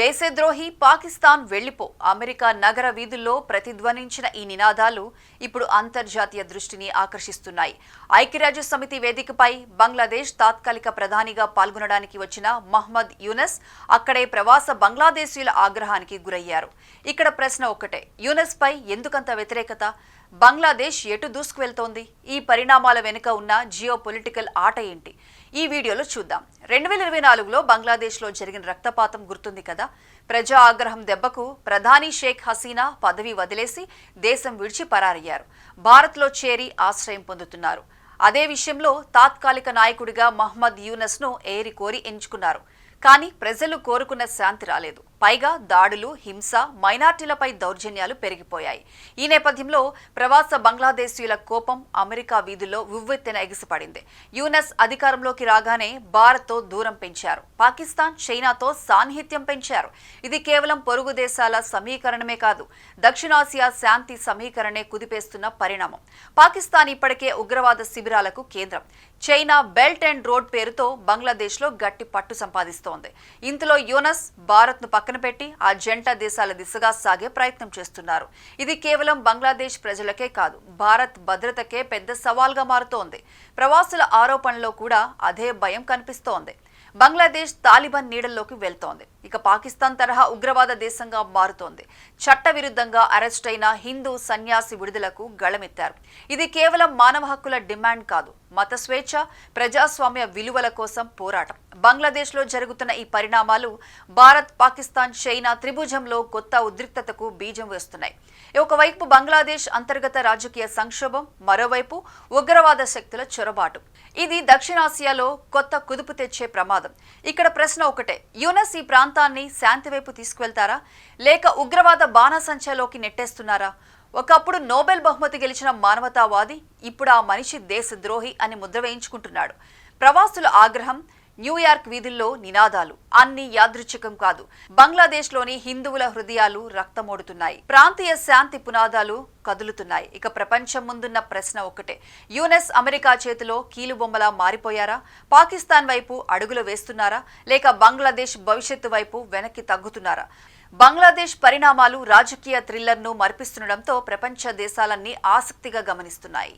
దేశద్రోహి పాకిస్తాన్ వెళ్ళిపో అమెరికా నగర వీధుల్లో ప్రతిధ్వనించిన ఈ నినాదాలు ఇప్పుడు అంతర్జాతీయ దృష్టిని ఆకర్షిస్తున్నాయి. ఐక్యరాజ్య సమితి వేదికపై బంగ్లాదేశ్ తాత్కాలిక ప్రధానిగా పాల్గొనడానికి వచ్చిన మహ్మద్ యూనస్ అక్కడే ప్రవాస బంగ్లాదేశీయుల ఆగ్రహానికి గురయ్యారు. ఇక్కడ ప్రశ్న ఒక్కటే యునస్ పై ఎందుకంత వ్యతిరేకత? బంగ్లాదేశ్ ఎటు దూసుకువెళ్తోంది? ఈ పరిణామాల వెనుక ఉన్న జియో పొలిటికల్ ఆట ఏంటి? ఈ వీడియోలో చూద్దాం. రెండు వేల ఇరవై నాలుగులో బంగ్లాదేశ్లో జరిగిన రక్తపాతం గుర్తుంది కదా? ప్రజా ఆగ్రహం దెబ్బకు ప్రధాని షేక్ హసీనా పదవి వదిలేసి దేశం విడిచి పరారయ్యారు. భారత్లో చేరి ఆశ్రయం పొందుతున్నారు. అదే విషయంలో తాత్కాలిక నాయకుడిగా మహ్మద్ యూనస్ను ఏరి కోరి ఎంచుకున్నారు. కానీ ప్రజలు కోరుకున్న శాంతి రాలేదు. పైగా దాడులు హింస మైనార్టీలపై దౌర్జన్యాలు పెరిగిపోయాయి. ఈ నేపథ్యంలో ప్రవాస బంగ్లాదేశీయుల కోపం అమెరికా వీధుల్లో ఉవ్వెత్తిన ఎగిసిపడింది. యూనస్ అధికారంలోకి రాగానే భారత్తో దూరం పెంచారు. పాకిస్తాన్ చైనాతో సాన్నిహిత్యం పెంచారు. ఇది కేవలం పొరుగు దేశాల సమీకరణమే కాదు దక్షిణాసియా శాంతి సమీకరణే కుదిపేస్తున్న పరిణామం. పాకిస్తాన్ ఇప్పటికే ఉగ్రవాద శిబిరాలకు కేంద్రం. చైనా బెల్ట్ అండ్ రోడ్ పేరుతో బంగ్లాదేశ్లో గట్టి పట్టు సంపాదిస్తోంది. ఇంతలో యూనస్ భారత్ను పక్కన పెట్టి ఆ జంట దేశాల దిశగా సాగే ప్రయత్నం చేస్తున్నారు. ఇది కేవలం బంగ్లాదేశ్ ప్రజలకే కాదు భారత్ భద్రతకే పెద్ద సవాల్గా మారుతోంది. ప్రవాసుల ఆరోపణలో కూడా అదే భయం కనిపిస్తోంది. బంగ్లాదేశ్ తాలిబాన్ నీడల్లోకి వెళ్తోంది. ఇక పాకిస్తాన్ తరహా ఉగ్రవాద దేశంగా మారుతోంది. చట్టవిరుద్ధంగా అరెస్ట్ అయిన హిందూ సన్యాసి విడుదలకు గళమెత్తారు. ఇది కేవలం మానవ హక్కుల డిమాండ్ కాదు మత స్వేచ్ఛ ప్రజాస్వామ్య విలువల కోసం పోరాటం. బంగ్లాదేశ్లో జరుగుతున్న ఈ పరిణామాలు భారత్ పాకిస్తాన్ చైనా త్రిభుజంలో కొత్త ఉద్రిక్తతకు బీజం వేస్తున్నాయి. ఒకవైపు బంగ్లాదేశ్ అంతర్గత రాజకీయ సంక్షోభం మరోవైపు ఉగ్రవాద శక్తుల చొరబాటు. ఇది దక్షిణాసియాలో కొత్త కుదుపు తెచ్చే ప్రమాదం. ఇక్కడ ప్రశ్న ఒకటే యునెస్ ఈ ప్రాంతాన్ని శాంతి వైపు తీసుకువెళ్తారా? లేక ఉగ్రవాద బాణసంచలోకి నెట్టేస్తున్నారా? ఒకప్పుడు నోబెల్ బహుమతి గెలిచిన మానవతావాది ఇప్పుడు ఆ మనిషి దేశద్రోహి అని ముద్ర వేయించుకుంటున్నాడు. ప్రవాసుల ఆగ్రహం న్యూయార్క్ వీధుల్లో నినాదాలు. అన్ని యాదృచ్ఛికం కాదు. బంగ్లాదేశ్లోని హిందువుల హృదయాలు రక్తమోడుతున్నాయి. ప్రాంతీయ శాంతి పునాదాలు కదులుతున్నాయి. ఇక ప్రపంచం ముందున్న ప్రశ్న ఒకటే యునెస్ అమెరికా చేతిలో కీలుబొమ్మలా మారిపోయారా? పాకిస్తాన్ వైపు అడుగులు వేస్తున్నారా? లేక బంగ్లాదేశ్ భవిష్యత్తు వైపు వెనక్కి తగ్గుతున్నారా? బంగ్లాదేశ్ పరిణామాలు రాజకీయ థ్రిల్లర్ను మరిపిస్తుండటంతో ప్రపంచ దేశాలన్నీ ఆసక్తిగా గమనిస్తున్నాయి.